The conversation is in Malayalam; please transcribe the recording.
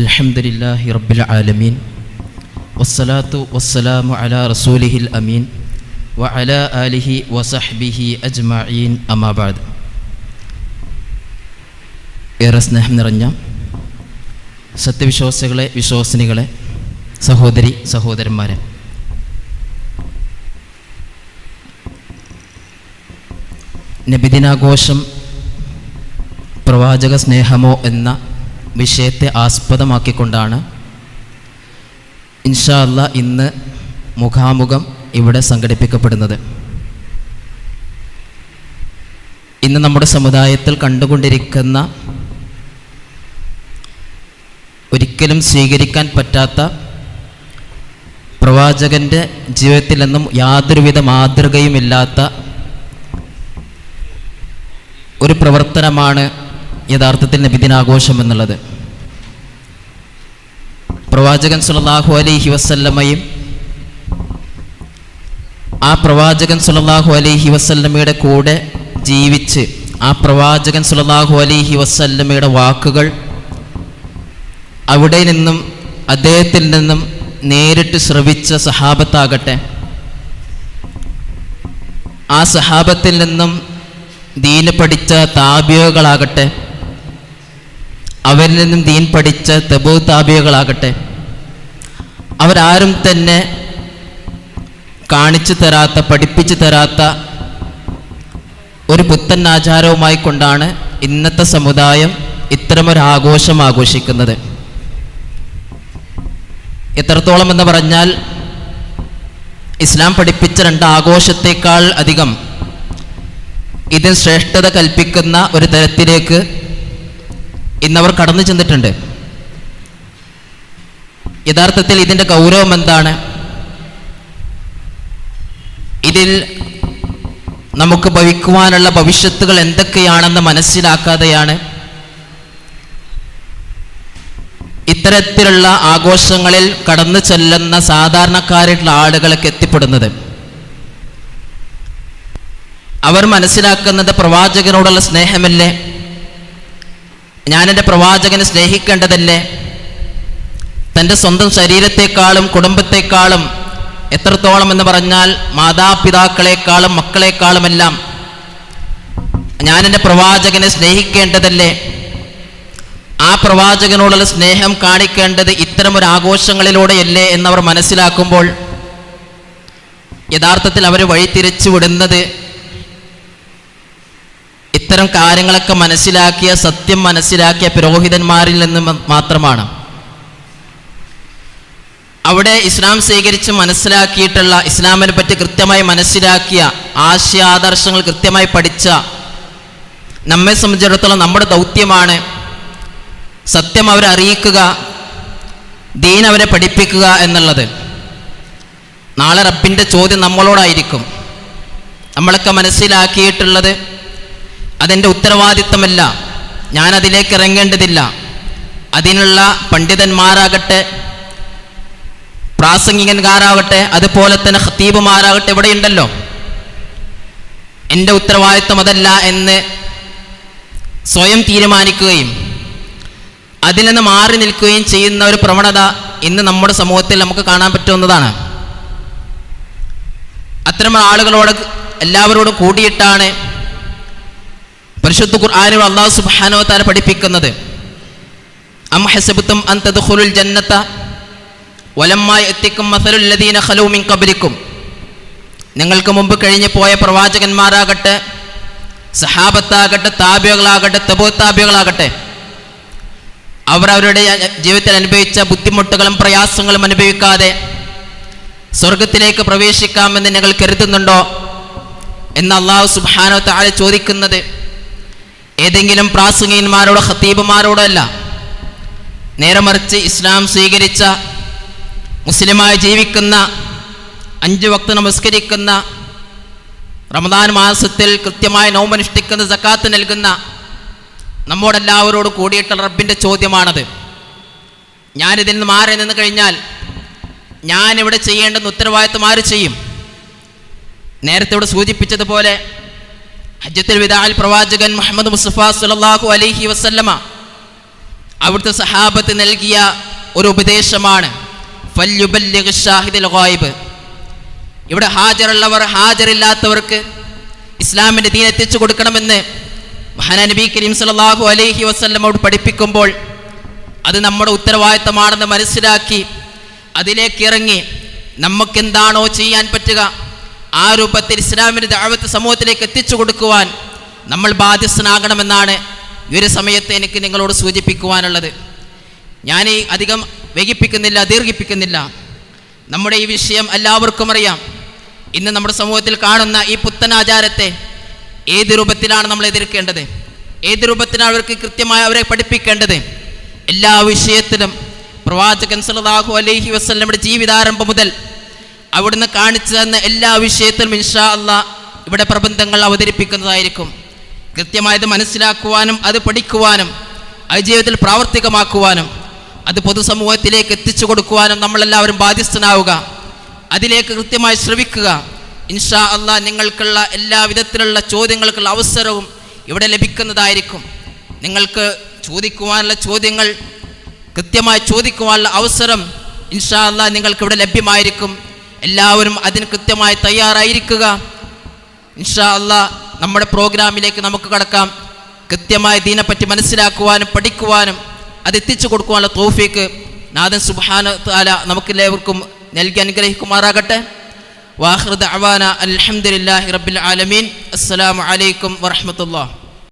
അൽഹംദുലില്ലാഹി റബ്ബിൽ ആലമീൻ. വസ്സലാത്തു വസ്സലാമു അലാ റസൂലിഹിൽ അമീൻ. വ അലാ ആലിഹി വസഹ്ബിഹി അജ്മഈൻ. അമാബാദ് ഏറെ സ്നേഹം നിറഞ്ഞ സത്യവിശ്വാസികളെ വിശ്വാസിനികളെ സഹോദരി സഹോദരന്മാരെ. നബിദിനാഘോഷം പ്രവാചക സ്നേഹമോ എന്ന വിഷയത്തെ ആസ്പദമാക്കിക്കൊണ്ടാണ് ഇൻഷാ അല്ല ഇന്ന് മുഖാമുഖം ഇവിടെ സംഘടിപ്പിക്കപ്പെടുന്നത്. ഇന്ന് നമ്മുടെ സമുദായത്തിൽ കണ്ടുകൊണ്ടിരിക്കുന്ന ഒരിക്കലും സ്വീകരിക്കാൻ പറ്റാത്ത പ്രവാചകന്റെ ജീവിതത്തിൽ നിന്നും യാതൊരുവിധ മാതൃകയുമില്ലാത്ത ഒരു പ്രവർത്തനമാണ് യഥാർത്ഥത്തിൽ നബിദിനാഘോഷം എന്നുള്ളത്. പ്രവാചകൻ സുലല്ലാഹു അലൈഹി വസല്ലമ്മയും ആ പ്രവാചകൻ സുലല്ലാഹു അലൈഹി വസല്ലമയുടെ കൂടെ ജീവിച്ച് ആ പ്രവാചകൻ സുലല്ലാഹു അലൈഹി വസല്ലമയുടെ വാക്കുകൾ അവിടെ നിന്നും അദ്ദേഹത്തിൽ നിന്നും നേരിട്ട് ശ്രവിച്ച സഹാബത്താകട്ടെ. ആ സഹാബത്തിൽ നിന്നും ദീന് പഠിച്ച താബിയകളാകട്ടെ അവരിൽ നിന്നും ദീൻ പഠിച്ച തബു താബിയകളാകട്ടെ അവരാരും തന്നെ കാണിച്ചു തരാത്ത പഠിപ്പിച്ചു തരാത്ത ഒരു പുത്തൻ ആചാരവുമായി കൊണ്ടാണ് ഇന്നത്തെ സമുദായം ഇത്തരമൊരു ആഘോഷം ആഘോഷിക്കുന്നത്. എത്രത്തോളം എന്ന് പറഞ്ഞാൽ ഇസ്ലാം പഠിപ്പിച്ച രണ്ട് ആഘോഷത്തേക്കാൾ അധികം ഇതിന് ശ്രേഷ്ഠത കൽപ്പിക്കുന്ന ഒരു തരത്തിലേക്ക് ഇന്നവർ കടന്നു ചെന്നിട്ടുണ്ട്. യഥാർത്ഥത്തിൽ ഇതിന്റെ ഗൗരവം എന്താണ്? ഇതിൽ നമുക്ക് ഭവിക്കുവാനുള്ള ഭവിഷ്യത്തുകൾ എന്തൊക്കെയാണെന്ന് മനസ്സിലാക്കാതെയാണ് ഇത്തരത്തിലുള്ള ആഘോഷങ്ങളിൽ കടന്നു ചെല്ലുന്ന സാധാരണക്കാരായിട്ടുള്ള ആളുകളൊക്കെ എത്തിപ്പെടുന്നത്. അവർ മനസ്സിലാക്കുന്നത് പ്രവാചകനോടുള്ള സ്നേഹമല്ലേ? ഞാൻ പ്രവാചകനെ സ്നേഹിക്കേണ്ടതല്ലേ? തന്റെ സ്വന്തം ശരീരത്തെക്കാളും കുടുംബത്തെക്കാളും എത്രത്തോളം എന്ന് പറഞ്ഞാൽ മാതാപിതാക്കളെക്കാളും മക്കളെക്കാളുമെല്ലാം ഞാൻ പ്രവാചകനെ സ്നേഹിക്കേണ്ടതല്ലേ? ആ പ്രവാചകനോടുള്ള സ്നേഹം കാണിക്കേണ്ടത് ഇത്തരം ഒരു ആഘോഷങ്ങളിലൂടെയല്ലേ എന്നവർ മനസ്സിലാക്കുമ്പോൾ യഥാർത്ഥത്തിൽ അവർ വഴിതിരിച്ചു വിടുന്നത് ഇത്തരം കാര്യങ്ങളൊക്കെ മനസ്സിലാക്കിയ സത്യം മനസ്സിലാക്കിയ പുരോഹിതന്മാരിൽ നിന്ന് മാത്രമാണ്. അവിടെ ഇസ്ലാം സ്വീകരിച്ച് മനസ്സിലാക്കിയിട്ടുള്ള ഇസ്ലാമിനെ പറ്റി കൃത്യമായി മനസ്സിലാക്കിയ ആശയാദർശങ്ങൾ കൃത്യമായി പഠിച്ച നമ്മെ സംബന്ധിച്ചിടത്തോളം നമ്മുടെ ദൗത്യമാണ് സത്യം അവരെ അറിയിക്കുക ദീൻ അവരെ പഠിപ്പിക്കുക എന്നുള്ളത്. നാളെ റബ്ബിന്റെ ചോദ്യം നമ്മളോടായിരിക്കും. നമ്മളൊക്കെ മനസ്സിലാക്കിയിട്ടുള്ളത് അതെന്റെ ഉത്തരവാദിത്തമല്ല. ഞാൻ അതിലേക്ക് ഇറങ്ങേണ്ടതില്ല. അതിനുള്ള പണ്ഡിതന്മാരാകട്ടെ പ്രാസംഗികന്മാരാകട്ടെ അതുപോലെ തന്നെ ഹത്തീബുമാരാകട്ടെ ഇവിടെയുണ്ടല്ലോ. എന്റെ ഉത്തരവാദിത്തം അതല്ല എന്ന് സ്വയം തീരുമാനിക്കുകയും അതിൽ നിന്ന് മാറി നിൽക്കുകയും ചെയ്യുന്ന ഒരു പ്രവണത ഇന്ന് നമ്മുടെ സമൂഹത്തിൽ നമുക്ക് കാണാൻ പറ്റുന്നതാണ്. അത്തരം ആളുകളോട് എല്ലാവരോടും കൂടിയിട്ടാണ് പരിശുദ്ധ ഖുർആാനിൽ അള്ളാഹു സുബ്ഹാനോ താര പഠിപ്പിക്കുന്നത് അം ഹസബത്തും അൻ തദ്ഖുലുൽ ജന്നത വലമ്മായി എത്തിക്കും മസലുല്ലദീന ഖലൂ മിൻ ഖബ്ലിക്കും. നിങ്ങൾക്ക് മുമ്പ് കഴിഞ്ഞു പോയ പ്രവാചകന്മാരാകട്ടെ സഹാബത്താകട്ടെ താബികളാകട്ടെ തബോ താബികളാകട്ടെ അവർ അവരുടെ ജീവിതത്തിൽ അനുഭവിച്ച ബുദ്ധിമുട്ടുകളും പ്രയാസങ്ങളും അനുഭവിക്കാതെ സ്വർഗത്തിലേക്ക് പ്രവേശിക്കാമെന്ന് നിങ്ങൾ കരുതുന്നുണ്ടോ? എന്ന് അള്ളാഹു സുബാനോ താഴെ ചോദിക്കുന്നത് ഏതെങ്കിലും പ്രാസംഗികന്മാരോടോ ഖത്തീബുമാരോടോ അല്ല നേരെ മറിച്ച് ഇസ്ലാം സ്വീകരിച്ച മുസ്ലിമായി ജീവിക്കുന്ന അഞ്ച് വക്ത നമസ്കരിക്കുന്ന റമദാൻ മാസത്തിൽ കൃത്യമായി നോമനുഷ്ഠിക്കുന്ന സക്കാത്ത് നൽകുന്ന നമ്മോടെല്ലാവരോടും കൂടിയിട്ടുള്ള റബ്ബിന്റെ ചോദ്യമാണത്. ഞാനിതിൽ നിന്ന് മാറി നിന്ന് കഴിഞ്ഞാൽ ഞാനിവിടെ ചെയ്യേണ്ടുന്ന ഉത്തരവാദിത്വം ആര് ചെയ്യും? നേരത്തെ ഇവിടെ സൂചിപ്പിച്ചതുപോലെ ഹജ്ജത്തിൽ വിദാൽ പ്രവാചകൻ മുഹമ്മദ് മുസ്തഫ സുലല്ലാഹു അലൈഹി വസല്ലമ അവിടുത്തെ സഹാബത്ത് നൽകിയ ഒരു ഉപദേശമാണ് ഗായിബ്. ഇവിടെ ഹാജറുള്ളവർ ഹാജറില്ലാത്തവർക്ക് ഇസ്ലാമിന്റെ ദീൻ എത്തിച്ചു കൊടുക്കണമെന്ന് മഹാനബി കരീം സല്ലല്ലാഹു അലൈഹി വസല്ലമോട് പഠിപ്പിക്കുമ്പോൾ അത് നമ്മുടെ ഉത്തരവാദിത്തമാണെന്ന് മനസ്സിലാക്കി അതിലേക്ക് ഇറങ്ങി നമുക്കെന്താണോ ചെയ്യാൻ പറ്റുക ആ രൂപത്തിൽ ഇസ്ലാമിന്റെ ദാവത്ത് സമൂഹത്തിലേക്ക് എത്തിച്ചു കൊടുക്കുവാൻ നമ്മൾ ബാധ്യസ്ഥനാകണമെന്നാണ് ഈ ഒരു സമയത്ത് എനിക്ക് നിങ്ങളോട് സൂചിപ്പിക്കുവാനുള്ളത്. ഞാൻ ഈ അധികം വൈകിപ്പിക്കുന്നില്ല ദീർഘിപ്പിക്കുന്നില്ല. നമ്മുടെ ഈ വിഷയം എല്ലാവർക്കും അറിയാം. ഇന്ന് നമ്മുടെ സമൂഹത്തിൽ കാണുന്ന ഈ പുത്തനാചാരത്തെ ഏത് രൂപത്തിലാണ് നമ്മൾ എതിർക്കേണ്ടത്? ഏത് രൂപത്തിലാണ് അവർക്ക് കൃത്യമായി അവരെ പഠിപ്പിക്കേണ്ടത്? എല്ലാ വിഷയത്തിലും പ്രവാചകൻ സല്ലല്ലാഹു അലൈഹി വസല്ലമയുടെ ജീവിതാരംഭം മുതൽ അവിടുന്ന് കാണിച്ചു തന്ന എല്ലാ വിഷയത്തിലും ഇൻഷാ അല്ല ഇവിടെ പ്രബന്ധങ്ങൾ അവതരിപ്പിക്കുന്നതായിരിക്കും. കൃത്യമായത് മനസ്സിലാക്കുവാനും അത് പഠിക്കുവാനും അത് ജീവിതത്തിൽ പ്രാവർത്തികമാക്കുവാനും അത് പൊതുസമൂഹത്തിലേക്ക് എത്തിച്ചു കൊടുക്കുവാനും നമ്മളെല്ലാവരും ബാധ്യസ്ഥനാവുക. അതിലേക്ക് കൃത്യമായി ശ്രമിക്കുക ഇൻഷാ അള്ളാ നിങ്ങൾക്കുള്ള എല്ലാ വിധത്തിലുള്ള ചോദ്യങ്ങൾക്കുള്ള അവസരവും ഇവിടെ ലഭിക്കുന്നതായിരിക്കും. നിങ്ങൾക്ക് ചോദിക്കുവാനുള്ള ചോദ്യങ്ങൾ കൃത്യമായി ചോദിക്കുവാനുള്ള അവസരം ഇൻഷാ അള്ളാ നിങ്ങൾക്ക് ഇവിടെ ലഭ്യമായിരിക്കും. എല്ലാവരും അതിന് കൃത്യമായി തയ്യാറായിരിക്കുക. ഇൻഷാ അള്ളാ നമ്മുടെ പ്രോഗ്രാമിലേക്ക് നമുക്ക് കടക്കാം. കൃത്യമായ ദീനെപ്പറ്റി മനസ്സിലാക്കുവാനും പഠിക്കുവാനും അത് എത്തിച്ചു കൊടുക്കുവാനുള്ള തോഫീക്ക് നാദൻ സുബാന താല നമുക്കെല്ലാവർക്കും നൽകി അനുഗ്രഹിക്കുമാറാകട്ടെ. വാഹൃദ് അവാന അലഹമുല്ലാഹി റബ്ബിൽ ആലമീൻ. അലൈക്കും വറഹമത്തുള്ള